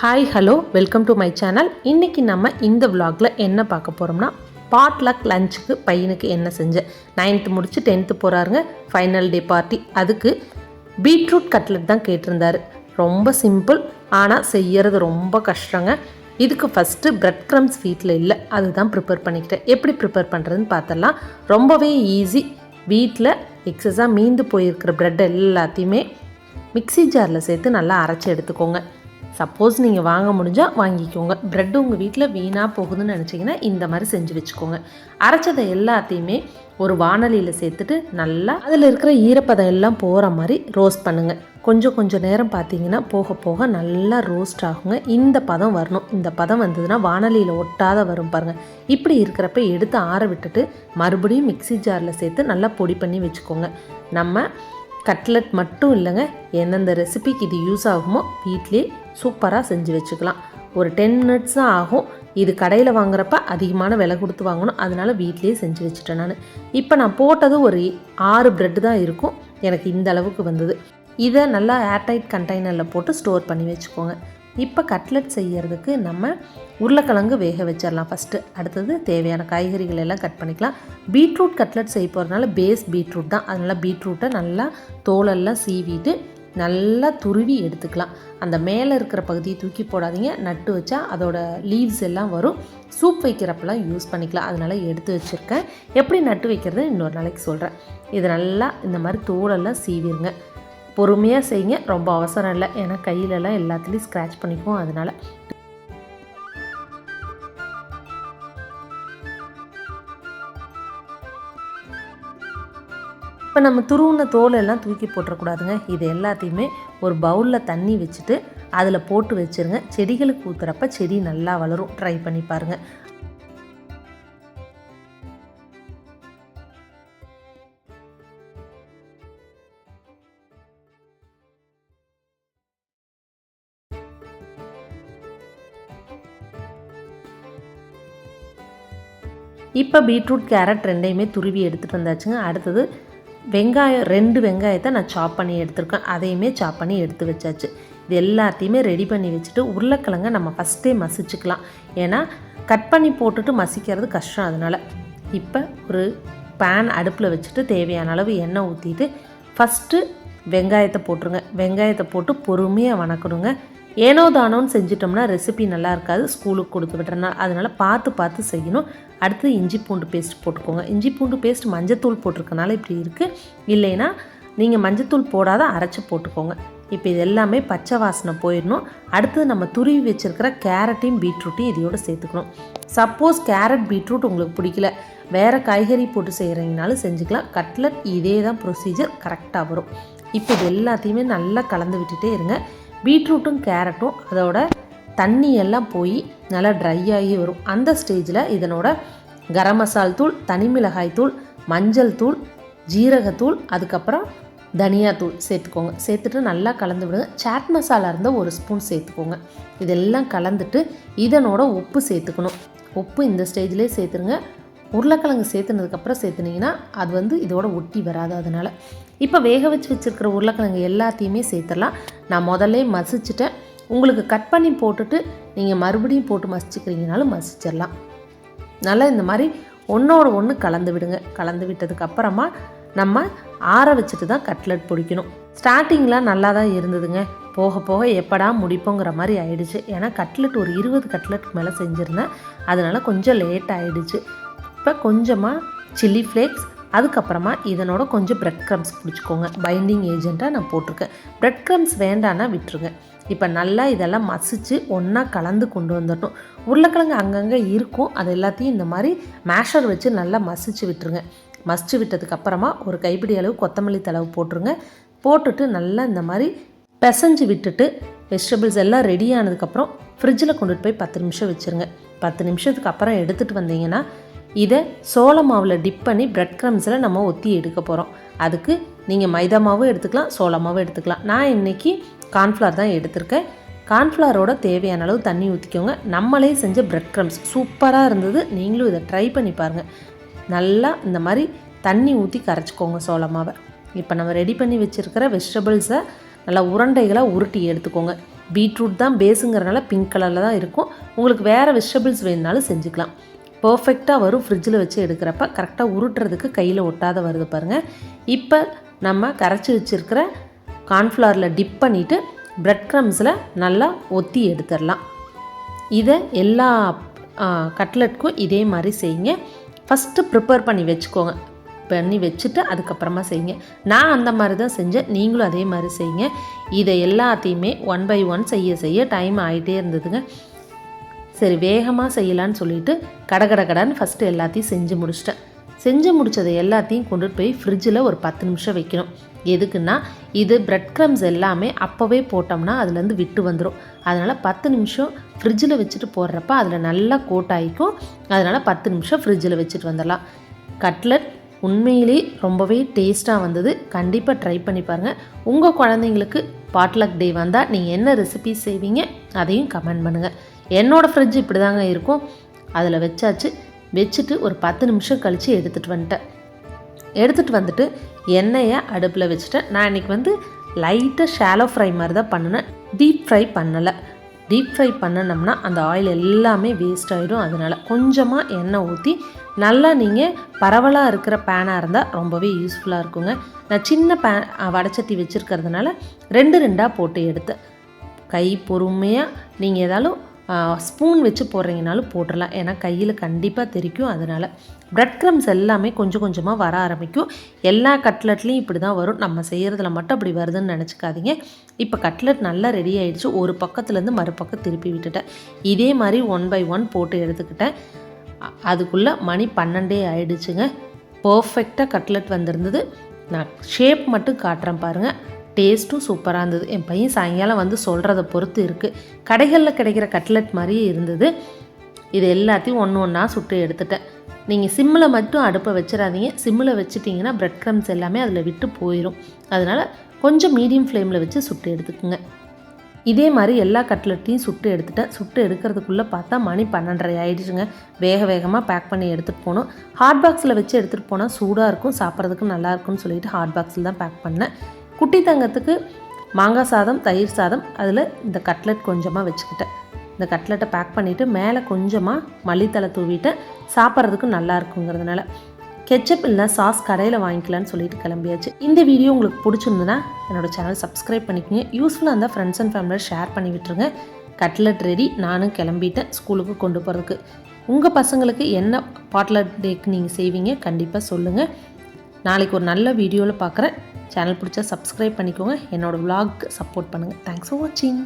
Hi hello welcome to my channel இன்றைக்கி நம்ம இந்த விலாகில் என்ன பார்க்க போகிறோம்னா பாட்லக் லஞ்சுக்கு பையனுக்கு என்ன செஞ்சேன் நைன்த்து முடித்து டென்த்து போகிறாருங்க ஃபைனல் டே பார்ட்டி அதுக்கு பீட்ரூட் கட்லெட் தான் கேட்டிருந்தார். ரொம்ப சிம்பிள் ஆனால் செய்யறது ரொம்ப கஷ்டங்க. இதுக்கு ஃபஸ்ட்டு பிரெட் க்ரம்ஸ் வீட்டில் இல்லை. அதுதான் ப்ரிப்பேர் பண்ணிக்கிட்டேன். எப்படி ப்ரிப்பேர் பண்ணுறதுன்னு பார்த்தலாம் ரொம்பவே ஈஸி வீட்டில் எக்ஸஸாக மீந்து போயிருக்கிற ப்ரெட் எல்லாத்தையுமே மிக்ஸி ஜாரில் சேர்த்து நல்லா அரைச்சி எடுத்துக்கோங்க. சப்போஸ் நீங்கள் வாங்க முடிஞ்சால் வாங்கிக்கோங்க. ப்ரெட் உங்கள் வீட்டில் வீணாக போகுதுன்னு நினச்சிங்கன்னா இந்த மாதிரி செஞ்சு வச்சுக்கோங்க. அரைச்சதை எல்லாத்தையுமே ஒரு வானலியில் சேர்த்துட்டு நல்லா அதில் இருக்கிற ஈரப்பதம் எல்லாம் போகிற மாதிரி ரோஸ்ட் பண்ணுங்கள் கொஞ்சம் கொஞ்சம் நேரம் பார்த்தீங்கன்னா போக போக நல்லா ரோஸ்ட் ஆகுங்க. இந்த பதம் வரணும். இந்த பதம் வந்ததுன்னா வானலியில் ஒட்டாத வரும் பாருங்கள் இப்படி இருக்கிறப்ப எடுத்து ஆற விட்டுட்டு மறுபடியும் மிக்ஸி ஜாரில் சேர்த்து நல்லா பொடி பண்ணி வச்சுக்கோங்க. நம்ம கட்லெட் மட்டும் இல்லைங்க. எந்தெந்த ரெசிபிக்கு இது யூஸ் ஆகுமோ வீட்டிலே சூப்பராக செஞ்சு வச்சுக்கலாம். ஒரு டென் மினிட்ஸ் தான் ஆகும். இது கடையில் வாங்குறப்ப அதிகமான விலை கொடுத்து வாங்கணும். அதனால வீட்டிலேயே செஞ்சு வச்சுட்டேன் நான். இப்போ நான் போட்டது ஒரு ஆறு ப்ரெட்டு தான் இருக்கும். எனக்கு இந்த அளவுக்கு வந்தது. இதை நல்லா ஏர்டைட் கண்டெய்னரில் போட்டு ஸ்டோர் பண்ணி வச்சுக்கோங்க. இப்போ கட்லெட் செய்யறதுக்கு நம்ம உருளைக்கிழங்கு வேக வச்சிடலாம் ஃபஸ்ட்டு அடுத்தது தேவையான காய்கறிகள் எல்லாம் கட் பண்ணிக்கலாம். பீட்ரூட் கட்லெட் செய்ய போகிறதுனால பேஸ் பீட்ரூட் தான். அதனால் பீட்ரூட்டை நல்லா தோலெல்லாம் சீவிட்டு நல்லா துருவி எடுத்துக்கலாம். அந்த மேலே இருக்கிற பகுதியை தூக்கி போடாதீங்க. நட்டு வச்சா அதோட லீவ்ஸ் எல்லாம் வரும். சூப் வைக்கிறப்பெல்லாம் யூஸ் பண்ணிக்கலாம். அதனால் எடுத்து வச்சுருக்கேன். எப்படி நட்டு வைக்கிறது? இன்னொரு நாளைக்கு சொல்கிறேன் இது நல்லா இந்த மாதிரி தோலெல்லாம் சீவிருங்க. பொறுமையாக செய்யுங்க. ரொம்ப அவசரம் இல்லை. ஏன்னா கையிலலாம் எல்லாத்துலேயும் ஸ்க்ராட்ச் பண்ணிக்குவோம். அதனால் இப்போ நம்ம துருவின தோல் எல்லாம் தூக்கி போட்டுறக்கூடாதுங்க. இது எல்லாத்தையுமே ஒரு பவுலில் தண்ணி வச்சுட்டு அதில் போட்டு வச்சுருங்க. செடிகளுக்கு ஊற்றுறப்ப செடி நல்லா வளரும். ட்ரை பண்ணி பாருங்கள் இப்போ பீட்ரூட் கேரட் ரெண்டையுமே துருவி எடுத்துகிட்டு வந்தாச்சுங்க. அடுத்தது வெங்காயம் ரெண்டு வெங்காயத்தை நான் சாப் பண்ணி எடுத்திருக்கேன். அதையுமே சாப் பண்ணி எடுத்து வச்சாச்சு. இது எல்லாத்தையுமே ரெடி பண்ணி வச்சுட்டு உருளைக்கிழங்க நம்ம ஃபஸ்ட்டே மசிச்சுக்கலாம். ஏன்னா கட் பண்ணி போட்டுட்டு மசிக்கிறது கஷ்டம் அதனால். இப்போ ஒரு பேன் அடுப்பில் வச்சுட்டு தேவையான அளவு எண்ணெய் ஊற்றிட்டு ஃபஸ்ட்டு வெங்காயத்தை போட்டுருங்க. வெங்காயத்தை போட்டு பொறுமையாக வணக்கணுங்க. ஏனோ தானோன்னு செஞ்சிட்டோம்னா ரெசிபி நல்லா இருக்காது. ஸ்கூலுக்கு கொடுத்து விட்டுறனா அதனால் பார்த்து பார்த்து செய்யணும். அடுத்து இஞ்சி பூண்டு பேஸ்ட் போட்டுக்கோங்க. இஞ்சி பூண்டு பேஸ்ட் மஞ்சத்தூள் போட்டிருக்கனால இப்படி இருக்குது இல்லைன்னா நீங்கள் மஞ்சத்தூள் போடாத அரைச்சி போட்டுக்கோங்க. இப்போ இது எல்லாமே பச்சை வாசனை போயிடணும். அடுத்து நம்ம துருவி வச்சுருக்கிற கேரட்டையும் பீட்ரூட்டையும் இதையோடு சேர்த்துக்கணும். சப்போஸ் கேரட் பீட்ரூட் உங்களுக்கு பிடிக்கல. வேறு காய்கறி போட்டு செய்கிறீங்கனாலும் செஞ்சுக்கலாம். கட்லட் இதே தான் ப்ரொசீஜர் கரெக்டாக வரும். இப்போ இது எல்லாத்தையுமே நல்லா கலந்து விட்டுட்டே இருங்க. பீட்ரூட்டும் கேரட்டும் அதோட தண்ணி எல்லாம் போய் நல்லா ட்ரை ஆகி வரும். அந்த ஸ்டேஜில் இதனோட கரம் மசால் தூள் தனி மிளகாய் தூள் மஞ்சள் தூள் ஜீரகத்தூள் அதுக்கப்புறம் தனியாத்தூள் சேர்த்துக்கோங்க. சேர்த்துட்டு நல்லா கலந்து விடுங்க. சாட் மசாலா இருந்தால் ஒரு ஸ்பூன் சேர்த்துக்கோங்க. இதெல்லாம் கலந்துட்டு இதனோட உப்பு சேர்த்துக்கணும். உப்பு இந்த ஸ்டேஜ்லேயே சேர்த்துருங்க. உருளைக்கிழங்கு சேர்த்துனதுக்கப்புறம் சேர்த்துனீங்கன்னா அது வந்து இதோட ஒட்டி வராது அதனால். இப்போ வேக வச்சு வச்சுருக்கிற உருளைக்கிழங்கு எல்லாத்தையுமே சேர்த்துடலாம். நான் முதல்ல மசிச்சுட்டேன். உங்களுக்கு கட் பண்ணி போட்டுட்டு நீங்கள் மறுபடியும் போட்டு மசிச்சுக்கிறீங்கனாலும் மசிச்சிடலாம் நல்லா இந்த மாதிரி ஒன்றோட ஒன்று கலந்து விடுங்க. கலந்து விட்டதுக்கப்புறமா நம்ம ஆற வச்சுட்டு தான் கட்லெட் பிடிக்கணும். ஸ்டார்டிங்கில் நல்லா தான் இருந்ததுங்க. போக போக எப்படா முடிப்போங்கிற மாதிரி ஆயிடுச்சு. ஏன்னா கட்லெட் ஒரு இருபது கட்லெட் மேலே செஞ்சுருந்தேன். அதனால் கொஞ்சம் லேட் ஆகிடுச்சு இப்போ கொஞ்சமாக சில்லி ஃப்ளேக்ஸ் அதுக்கப்புறமா இதனோட கொஞ்சம் ப்ரெட் க்ரம்ஸ் பிடிச்சிக்கோங்க பைண்டிங் ஏஜெண்ட்டாக நான் போட்டிருக்கேன். ப்ரெட் க்ரம்ஸ் வேண்டான்னா விட்டுருங்க. இப்போ நல்லா இதெல்லாம் மசிச்சு ஒன்றா கலந்து கொண்டு வந்துடணும். உருளைக்கிழங்கு அங்கங்கே இருக்கும். அது எல்லாத்தையும் இந்த மாதிரி மேஷர் வச்சு நல்லா மசிச்சு விட்டுருங்க. மசிச்சு விட்டதுக்கு அப்புறமா ஒரு கைப்பிடி அளவு கொத்தமல்லி தளவு போட்டுருங்க. போட்டுட்டு நல்லா இந்த மாதிரி பிசைஞ்சு விட்டுட்டு வெஜிடபிள்ஸ் எல்லாம் ரெடி ஆனதுக்கப்புறம் ஃப்ரிட்ஜில் கொண்டுட்டு போய் பத்து நிமிஷம் வச்சுருங்க. பத்து நிமிஷத்துக்கு அப்புறம் எடுத்துகிட்டு வந்தீங்கன்னா இதை சோள மாவில் டிப் பண்ணி பிரெட் க்ரம்ஸில் நம்ம ஒத்தி எடுக்க போகிறோம் அதுக்கு நீங்கள் மைதா மாவும் எடுத்துக்கலாம் சோள மாவும் எடுத்துக்கலாம். நான் இன்றைக்கி கார்ன்ஃப்ளவர் தான் எடுத்திருக்கேன். கார்ன்ஃப்ளவரோட தேவையான அளவு தண்ணி ஊற்றிக்கோங்க நம்மளே செஞ்ச பிரெட் க்ரம்ஸ் சூப்பராக இருந்தது. நீங்களும் இதை ட்ரை பண்ணி பாருங்கள் நல்லா இந்த மாதிரி தண்ணி ஊற்றி கரைச்சிக்கோங்க சோள மாவை. இப்போ நம்ம ரெடி பண்ணி வச்சுருக்கிற வெஜிடபிள்ஸை நல்லா உருண்டைகளாக உருட்டி எடுத்துக்கோங்க. பீட்ரூட் தான் பேஸுங்கிறனால பிங்க் கலரில் தான் இருக்கும். உங்களுக்கு வேறு வெஜிடபிள்ஸ் வேணுனாலும் செஞ்சுக்கலாம். பர்ஃபெக்டாக வரும் ஃப்ரிட்ஜில் வச்சு எடுக்கிறப்ப. கரெக்டாக உருட்டுறதுக்கு கையில் ஒட்டாத வருது பாருங்கள் இப்போ நம்ம கரைச்சி வச்சுருக்கிற கார்ன்ஃப்ளவரில் டிப் பண்ணிவிட்டு ப்ரெட் க்ரம்ஸில் நல்லா ஒத்தி எடுத்துடலாம். இதை எல்லா கட்லெட்க்கும் இதே மாதிரி செய்யுங்க. ஃபஸ்ட்டு ப்ரிப்பேர் பண்ணி வச்சுக்கோங்க. பண்ணி வச்சுட்டு அதுக்கப்புறமா செய்யுங்க. நான் அந்த மாதிரி தான் செஞ்சேன். நீங்களும் அதே மாதிரி செய்யுங்க. இதை எல்லாத்தையுமே ஒன் பை ஒன் செய்ய செய்ய டைம் ஆகிட்டே இருந்ததுங்க. சரி வேகமாக செய்யலான்னு சொல்லிட்டு கடகட கடன்னு ஃபஸ்ட்டு எல்லாத்தையும் செஞ்சு முடிச்சிட்டேன். செஞ்சு முடித்ததை எல்லாத்தையும் கொண்டுட்டு போய் ஃப்ரிட்ஜில் ஒரு பத்து நிமிஷம் வைக்கணும். எதுக்குன்னா இது பிரெட் க்ரம்ஸ் எல்லாமே அப்போவே போட்டோம்னா அதுலேருந்து விட்டு வந்துடும் அதனால் பத்து நிமிஷம் ஃப்ரிட்ஜில் வச்சுட்டு போடுறப்ப அதில் நல்லா கோட் ஆகிக்கும். அதனால் பத்து நிமிஷம் ஃப்ரிட்ஜில் வச்சுட்டு வந்துடலாம். கட்லட் உண்மையிலே ரொம்பவே டேஸ்ட்டாக வந்தது. கண்டிப்பாக ட்ரை பண்ணி பாருங்கள் உங்கள் குழந்தைங்களுக்கு பாட்லக் டே வந்தால் நீங்கள் என்ன ரெசிபி செய்வீங்க அதையும் கமெண்ட் பண்ணுங்கள் என்னோடய ஃப்ரிட்ஜ் இப்படி தாங்க இருக்கும். அதில் வச்சாச்சு. வச்சுட்டு ஒரு பத்து நிமிஷம் கழித்து எடுத்துகிட்டு வந்துட்டேன். எடுத்துகிட்டு வந்துட்டு எண்ணெயை அடுப்பில் வச்சுட்டேன். நான் இன்றைக்கி வந்து லைட்டாக ஷாலோ ஃப்ரை மாதிரி தான் பண்ணினேன். டீப் ஃப்ரை பண்ணலை. டீப் ஃப்ரை பண்ணினோம்னா அந்த ஆயில் எல்லாமே வேஸ்ட் ஆகிடும் அதனால் கொஞ்சமாக எண்ணெய் ஊற்றி நல்லா நீங்கள் பரவலாக இருக்கிற பேனாக இருந்தால் ரொம்பவே யூஸ்ஃபுல்லாக இருக்குங்க. நான் சின்ன பேன் வடச்சட்டி வச்சுருக்கிறதுனால ரெண்டு ரெண்டாக போட்டு எடுத்தேன். கை பொறுமையாக நீங்கள் ஏதாலும் ஸ்பூன் வச்சு போடுறீங்கனாலும் போட்டுடலாம். ஏன்னா கையில் கண்டிப்பாக தெரிக்கும். அதனால் ப்ரெட் க்ரம்ஸ் எல்லாமே கொஞ்சம் கொஞ்சமாக வர ஆரம்பிக்கும். எல்லா கட்லெட்லேயும் இப்படி தான் வரும். நம்ம செய்கிறதுல மட்டும் அப்படி வருதுன்னு நினச்சிக்காதீங்க. இப்போ கட்லெட் நல்லா ரெடி ஆகிடுச்சு ஒரு பக்கத்துலேருந்து மறுபக்கம் திருப்பி விட்டுட்டேன். இதே மாதிரி ஒன் பை ஒன் போட்டு எடுத்துக்கிட்டேன். அதுக்குள்ளே மணி பன்னெண்டே ஆயிடுச்சுங்க. பர்ஃபெக்டாக கட்லெட் வந்திருந்தது. நான் ஷேப் மட்டும் காட்டுறேன் பாருங்கள் டேஸ்ட்டும் சூப்பராக இருந்தது. என் பையன் சாயங்காலம் வந்து சொல்கிறத பொறுத்து இருக்குது கடைகளில் கிடைக்கிற கட்லெட் மாதிரியே இருந்தது. இது எல்லாத்தையும் ஒன்று ஒன்றா சுட்டு எடுத்துட்டேன். நீங்கள் சிம்மில் மட்டும் அடுப்பை வச்சிடாதீங்க. சிம்மில் வச்சுட்டிங்கன்னா ப்ரெட் க்ரம்ஸ் எல்லாமே அதில் விட்டு போயிடும் அதனால் கொஞ்சம் மீடியம் ஃப்ளேமில் வச்சு சுட்டு எடுத்துக்கோங்க. இதே மாதிரி எல்லா கட்லெட்டையும் சுட்டு எடுத்துட்டேன். சுட்டு எடுக்கிறதுக்குள்ளே பார்த்தா மணி பன்னெண்டரை ஆகிடுச்சுங்க வேக வேகமாக பேக் பண்ணி எடுத்துகிட்டு போனோம். ஹாட் பாக்ஸில் வச்சு எடுத்துகிட்டு போனால் சூடாக இருக்கும். சாப்பிட்றதுக்கு நல்லா இருக்கும்னு சொல்லிட்டு ஹாட் பாக்ஸில் தான் பேக் பண்ணேன். குட்டி தங்கத்துக்கு மாங்காய் சாதம் தயிர் சாதம் அதில் இந்த கட்லெட் கொஞ்சமாக வச்சுக்கிட்டேன். இந்த கட்லெட்டை பேக் பண்ணிவிட்டு மேலே கொஞ்சமாக மல்லித்தலை தூவிட்டேன் சாப்பிட்றதுக்கு நல்லா இருக்குங்கிறதுனால கெச்சப் இல்லை சாஸ் கடையில் வாங்கிக்கலான்னு சொல்லிட்டு கிளம்பியாச்சு. இந்த வீடியோ உங்களுக்கு பிடிச்சிருந்துன்னா என்னோடய சேனல் சப்ஸ்கிரைப் பண்ணிக்கோங்க. யூஸ்ஃபுல்லாக இருந்தால் ஃப்ரெண்ட்ஸ் அண்ட் ஃபேமிலியில் ஷேர் பண்ணி விட்டுருங்க. கட்லெட் ரெடி நானும் கிளம்பிட்டேன் ஸ்கூலுக்கு கொண்டு போகிறதுக்கு உங்கள் பசங்களுக்கு என்ன பாட்லெட் டேக்கு நீங்கள் செய்வீங்க கண்டிப்பாக சொல்லுங்கள் நாளைக்கு ஒரு நல்ல வீடியோவில் பார்க்குறேன். சேனல் பிடிச்சா சப்ஸ்கிரைப் பண்ணிக்கோங்க. என்னோடய விலாக் சப்போர்ட் பண்ணுங்கள் தேங்க்ஸ் ஃபார் வாட்சிங்